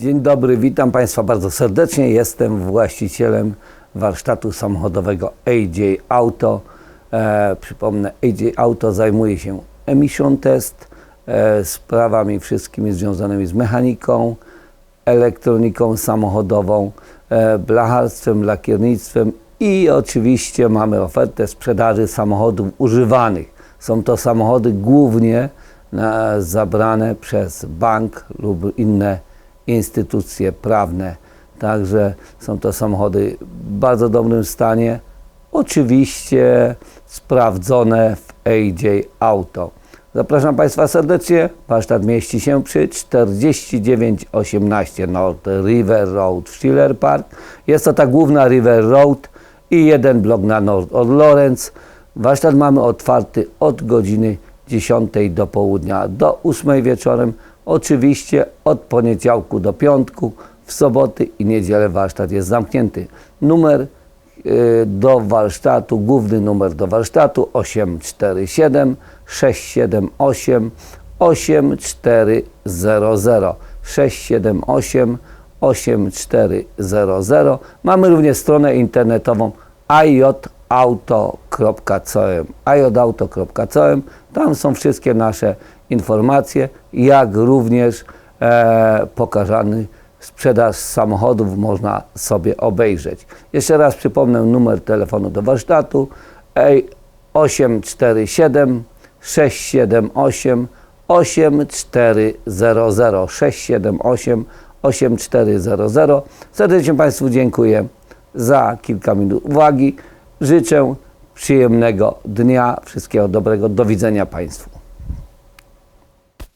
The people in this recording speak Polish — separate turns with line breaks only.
Dzień dobry, witam Państwa bardzo serdecznie. Jestem właścicielem warsztatu samochodowego AJ Auto. E, przypomnę, AJ Auto zajmuje się emission test, e, sprawami wszystkimi związanymi z mechaniką, elektroniką samochodową, e, blacharstwem, lakiernictwem i oczywiście mamy ofertę sprzedaży samochodów używanych. Są to samochody głównie na, zabrane przez bank lub inne instytucje prawne. Także są to samochody w bardzo dobrym stanie. Oczywiście sprawdzone w AJ Auto. Zapraszam Państwa serdecznie. Warsztat mieści się przy 4918 North River Road w Schiller Park. Jest to ta główna River Road i jeden blok na North od Lawrence. Warsztat mamy otwarty od godziny 10 do południa do 8 wieczorem. Oczywiście od poniedziałku do piątku, w soboty i niedzielę warsztat jest zamknięty. Numer y, do warsztatu, główny numer do warsztatu 847 678 8400 678 8400 Mamy również stronę internetową iotauto.com iotauto.com Tam są wszystkie nasze informacje, jak również e, pokazany sprzedaż samochodów można sobie obejrzeć. Jeszcze raz przypomnę numer telefonu do warsztatu ej, 847 678 8400 678 8400 Serdecznie Państwu dziękuję za kilka minut uwagi. Życzę przyjemnego dnia, wszystkiego dobrego. Do widzenia Państwu.